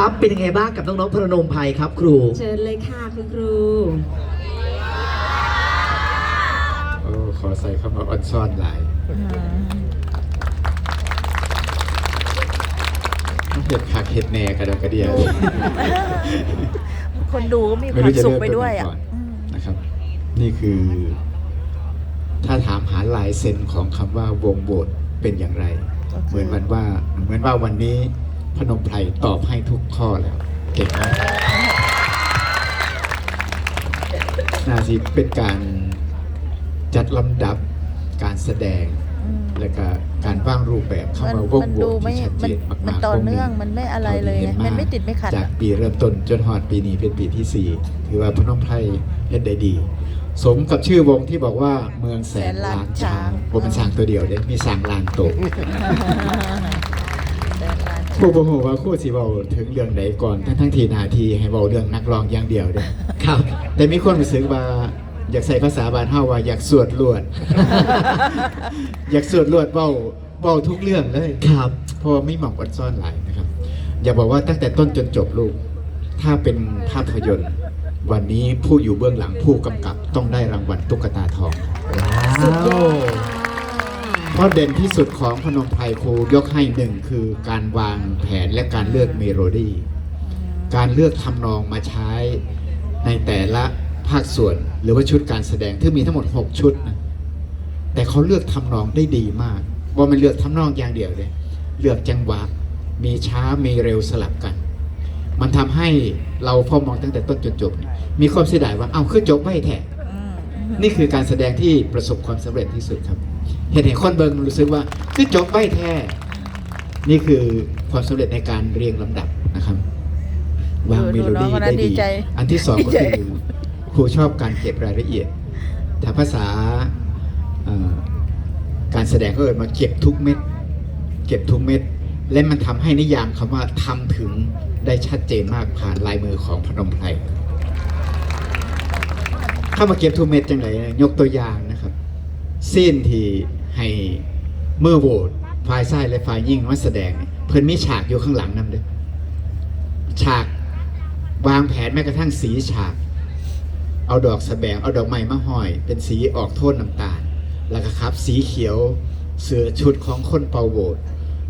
ครับเป็นยังไงบ้างกับน้องๆพนมไพรครับ ครู เชิญเลยค่ะคุณครู โอ้ขอใส่คำว่าออนซ่อนหลายเห็ดขาดเห็ดแหน่กระดกกระเดียวคนดูก็มีคไม่วารู้มจะสุขเริ่มไปตรงด้วยไหนอะก่อนอืมนะครับ นี่คือ ถ้าถามหาลายเซ็นของคำว่าวงโบสถ์เป็นอย่างไร เหมือนวันว่า เหมือนว่าวันนี้ พนมไพรตอบให้ทุกข้อแล้ว เก่งมากน่าสิเป็นการจัดลำดับการแสดงอืมและก็การว่างรูปแบบเข้ามันมาวงมันโหวดูตไม่ที่ชัดเจนมันมากๆมันต่อวงหเนื่องมันไม่อะไรเลยไงท่าที่ห็มันไม่าติดไม่ขัด จากอะปีเริ่มต้นจนฮอดปีนี้เป็นปีที่สี่ถือว่าพนมไพรเฮ็ดได้ดี สมกับชื่อวงที่บอกว่าเมืองแสนล้านช้างบ่เป็นช้างตัวเดียวเด้มีช้างล้านตัว ครูบ่ฮู้ว่าครูสิเว้าถึงเรื่องใดก่อนทั้งทั้งๆที่หน้าที่ให้เว้าเรื่องนักร้องอย่างเดียวเด้ครับ แต่มีคนรู้สึกว่าอยากใส่ภาษาบ้านเฮาว่าอยากสวดลวด อยากสวดลวดเว้าเว้าทุกเรื่องเลย ครับ เพราะว่าไม่หมองอดซ่อนหลายนะครับ อย่าบอกว่าตั้งแต่ต้นจนจบลูก ถ้าเป็นภาพยนตร์ วันนี้ผู้อยู่เบื้องหลังผู้กำกับต้องได้รางวัลตุ๊กตาทอง ว้าสุ ดยอวดเพราะเด่นที่สุดของพนมไพรครูยกให้หนึ่งคือการวางแผนและการเลือกเมโลดี้การเลือกทำนองมาใช้ในแต่ละภาคส่วนหรือว่าชุดการแสดงที่มีทั้งหมด 6 ชุดนะแต่เขาเลือกทำนองได้ดีมากว่ามันเลือกทำนองอย่างเดียวเลยเลือกจังหวะมีช้ามีเร็วสลับกัน มันทำให้เราพอมองตั้งแต่ต้นจนจบเนี่ยมีความเสียดายว่าเอ้าคือจบไว้แท้อืมนี่คือการแสดงที่ประสบความสำเร็จที่สุดครับ เห็นเห็นคนเบิงรู้สึกว่าคือจบไม่แท้ นี่คือความสำเร็จในการเรียงลำดับนะครับวางเมโลดี้ได้ดี อันที่สองก็คือครูชอบการเก็บรายละเอียดถ้าภาษาเอ่อการแสดงก็เอ่ยมาเก็บทุกเม็ด เก็บทุกเม็ด และมันทำให้นิยามคำว่าทำถึงได้ชัดเจนมากผ่านลายมือของพนมไพรเข้ามาเก็บทุกเม็ดจังไหนยกตัวอย่างนะครับ สิ้นที่ ให้เมื่อโหวตฝ่ายซ้ายและฝ่ายยิ่งมาแสดง เพิ่นมีฉากอยู่ข้างหลังนั่นเลยฉากวางแผนแม้กระทั่งสีฉาก เอาดอกสแบงเอาดอกไม้มาห้อย เป็นสีออกโทนน้ำตาล แล้วก็ครับ สีเขียวเสื้อชุดของคนเป่าโหวต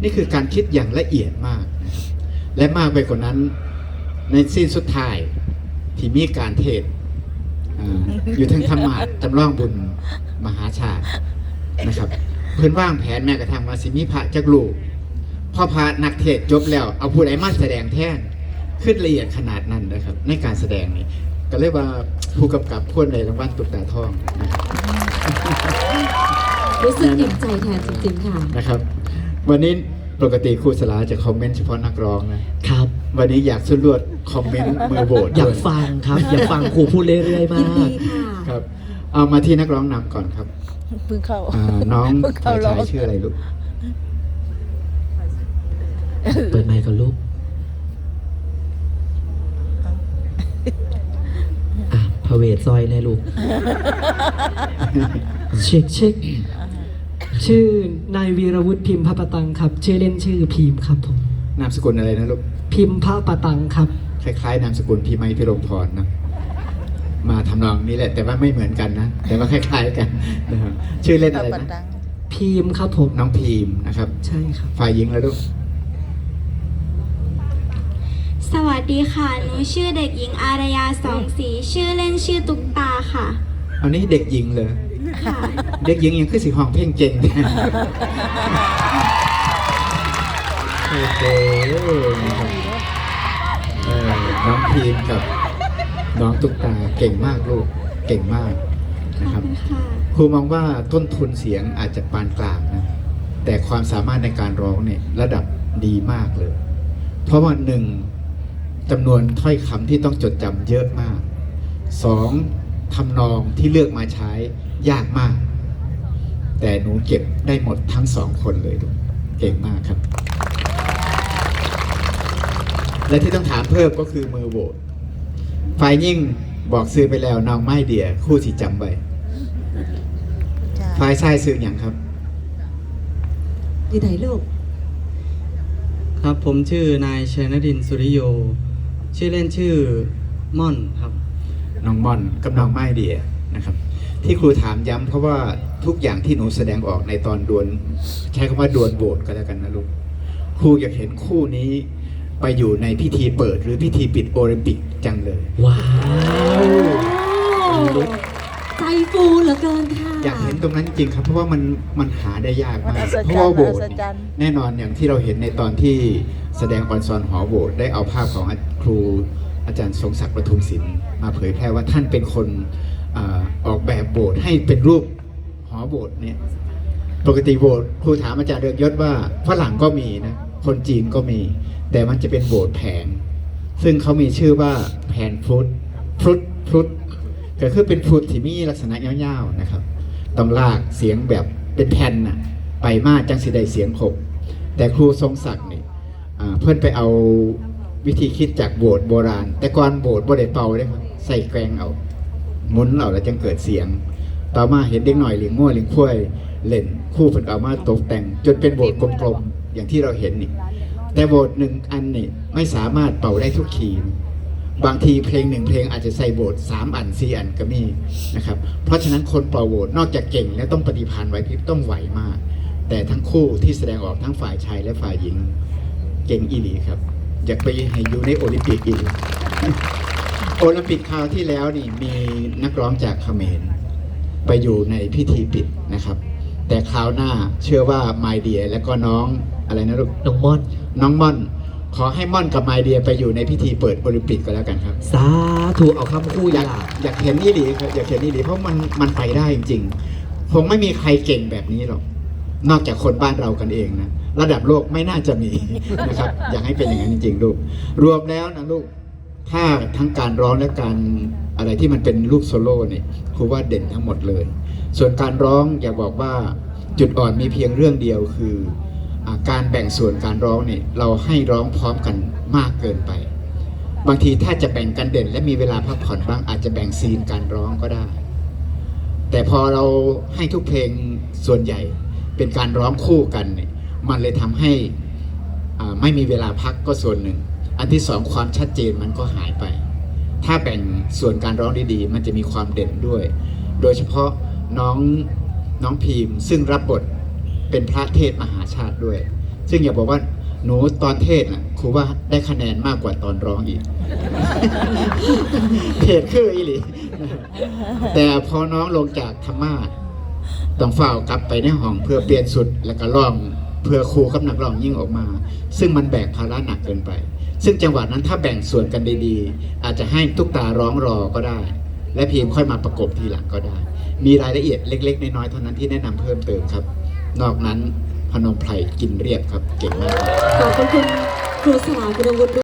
นี่คือการคิดอย่างละเอียดมากนะครับและมากไปกว่านั้นในสิ้นสุดท้ายที่มีการเทศออยู่ทั้งธรรมะจำลองบุญมหาชาติ นะครับ เพื่อนว่างแผนแม้กระทั่งว่าสิมีพระจักลูกพ่อพระนักเทศน์จบแล้ว เอาผู้ใดมาแสดงแทนขึ้นละเอียดขนาดนั้นนะครับ ในการแสดงนี่ก็เลยว่าผู้กำกับควรในรางวัลตุ๊กตาทองนะครับรู้สึกอิ่มใจแทนจริงๆค่ะนะครับ วันนี้ปกติครูสลาจะคอมเมนต์เฉพาะนักร้องนะครับ วันนี้อยากสุดลวดคอมเมนต์มือโบดอยากด้วยฟังครับ อยากฟังครูพูดเรื่อยๆมายินดีกค่ะครับ เอามาที่นักร้องนำก่อนครับเพิ่งเข้าอ่าน้องเพิ่งฝ่าเข้ายร้อชางยชื่ออะไรลูกเปิดไมค์กับลูกอะพระเวทซอยแน่ลูก เช็คเช็คชื่อนายวีรวุฒิพิมพ์พระปะตังครับ ชื่อเล่นชื่อพิมพ์ครับผมนามสกุลอะไรนะลูกพิมพ์พระปะตังครับ คล้ายๆนามสกุลพี่ไม้พิรมพรนะ มาทำนองนี้แหละ แต่ว่าไม่เหมือนกันนะ แต่ว่าคล้ายๆกันนะครับชื่อเล่นอะไรปัดนะดังพิมพ์ครับผม น้องพีมนะครับ ใช่ครับ ฝ่ายหญิงแล้วลูก สวัสดีค่ะ หนูชื่อเด็กหญิงอารยาสองสี ชื่อเล่นชื่อตุ๊กตาค่ะ อันนี้เด็กหญิงเลย ค่ะ เด็กหญิงยังคือสีห้องเพ่งเจงเนี่ยโอ้โหนะครับเออน้องพีมกับ น้องตุ๊กตาเก่งมากลูกเก่งมากขนะอบครับคุณค่ะครูมองว่าต้นทุนเสียงอาจจะปานกลางนะแต่ความสามารถในการร้องเนี่ยระดับดีมากเลย เพราะว่าหนึ่งจำนวนถ้อยคำที่ต้องจดจำเยอะมากสองทำนองที่เลือกมาใช้ยากมาก แต่หนูเก็บได้หมดทั้งสองคนเลยลูกเก่งมากครับ และที่ต้องถามเพิ่มก็คือมือโหวต ฝ่ายยิ่งบอกซื้อไปแล้วน้องไม่เดียคู่สีจำไว้ใช่ฝ่ายชายซื้ออย่างครับอยู่ไหนลูก ครับผมชื่อนายชนดินสุริโย ชื่อเล่นชื่อม่อนครับน้องม่อนกับน้องไม้เดียนะครับ ที่ครูถามย้ำเพราะว่าทุกอย่างที่หนูแสดงออกในตอนดวลใช้คำว่าดวลโบสก็แล้วกันนะลูกครูอยากเห็นคู่นี้ ไปอยู่ในพิธีเปิดหรือพิธีปิดโอลิมปิกจังเลย ว้าว ใจฟูเหลือเกินค่ะอยากเห็นตรงนั้นจริงๆครับ เพราะว่ามันมันหาได้ยากมันมากอัศจรรย์เพราะว่าโบสถ์อัศจรรย์แน่นอนอย่างที่เราเห็นในตอนที่แสดงออนซอนหอโบสถ์ได้เอาภาพของครูอาจารย์ทรงศักดิ์ประทุมศิลป์มาเผยแพร่ว่าท่านเป็นคนอาออกแบบโบสถ์ให้เป็นรูปหอโบสถ์เนี่ยปกติโบสถ์ครูถามอาจารย์เรืองยศว่าฝรั่งก็มีนะคนจีนก็มี แต่มันจะเป็นโบสถ์แผงซึ่งเขามีชื่อว่าแผนฟรุตฟรุตฟรุตก็คือเป็นฟรุตที่มีลักษณะยาวๆนะครับต้องลากเสียงแบบเป็นแผ่นน่ะไปมากจังสิได้เสียงครบแต่ครูทรงศักดิ์นี่เพื่อนไปเอาวิธีคิดจากโบสถ์โบราณ แต่ก่อนโบสถ์บ่ได้เป่าเลยครับใส่แกงเอาหมุนเอาแล้วจึงเกิดเสียง ต่อมาเห็นเด็กหน่อยเลี้ยงมั่วเลี้ยงพ้วยเล่นคู่เพิ่นเอามาตกแต่ง จนเป็นโบสถ์กลมๆอย่างที่เราเห็นนี่ แต่โบสถ์หนึ่งอันนี่ไม่สามารถเป่าได้ทุกคีย์บางทีเพลงหนึ่งเพลงอาจจะใส่โบสถ์สามอันสี่อันก็มีนะครับ เพราะฉะนั้นคนเป่าโบสถ์นอกจากเก่งแล้วต้องปฏิภาณไหวพริบต้องไหวมาก แต่ทั้งคู่ที่แสดงออกทั้งฝ่ายชายและฝ่ายหญิง เก่งอีหลีครับ อยากไปให้อยู่ในโอลิมปิกอีกโอลิมปิกคราวที่แล้วนี่มีนักร้องจากเขมรไปอยู่ในพิธีปิดนะครับ แต่คราวหน้าเชื่อว่าไมเดียและก็น้อง อะไรนะลูกน้องม่อน น้องม่อน ขอให้ม่อนกับไมเดียไปอยู่ในพิธีเปิดโอลิมปิกก็แล้วกันครับ สาธุเอาคำคู่อยอากยากอยากเห็นนี่ดีครับอยากเห็นนี่ดีเพราะมันมันไปได้จริงๆคงไม่มีใครเก่งแบบนี้หรอกนอกจากคนบ้านเรากันเองนะระดับโลกไม่น่าจะมี นะครับ อยากให้เป็นอย่างนั้นจริง ๆ ลูก รวมแล้วนะลูกถ้าทั้งการร้องและการอะไรที่มันเป็นลูกโซโล่เนี่ยครูว่าเด่นทั้งหมดเลย ส่วนการร้องอยากบอกว่าจุดอ่อนมีเพียงเรื่องเดียวคืออา การแบ่งส่วนการร้องเนี่ยเราให้ร้องพร้อมกันมากเกินไป บางทีถ้าจะแบ่งกันเด่น และมีเวลาพักผ่อนบ้างอาจจะแบ่งซีนการร้องก็ได้ แต่พอเราให้ทุกเพลงส่วนใหญ่เป็นการร้องคู่กันเนี่ยมันเลยทำให้ไม่มีเวลาพักก็ส่วนหนึ่ง อันที่สองความชัดเจนมันก็หายไป ถ้าแบ่งส่วนการร้องดีๆ มันจะมีความเด่นด้วย โดยเฉพาะน้องน้องพีมซึ่งรับบท เป็นพระเทศมหาชาติด้วย ซึ่งอย่าบอกว่าหนูตอนเทศน่ะครูว่าได้คะแนนมากกว่าตอนร้องอีก เทศคืออีหลีแต่พอน้องลงจากธรรมาต้องเฝ้ากลับไปในห้องเพื่อเปลี่ยนสุดแล้วก็ร้องเพื่อครูกับนักร้องยิ่งออกมา ซึ่งมันแบกภาระหนักเกินไป ซึ่งจังหวะนั้นถ้าแบ่งส่วนกันดีๆ อาจจะให้ทุกตาร้องรอก็ได้ และพีมค่อยมาประกบทีหลังก็ได้ มีรายละเอียดเล็ก ๆ น้อยๆเท่านั้นที่แนะนำเพิ่มเติมครับ นอกนั้นพนมไพรกินเรียบครับ เก่งมากครับ ขอบคุณคุณครูสาวคุณวุฒิ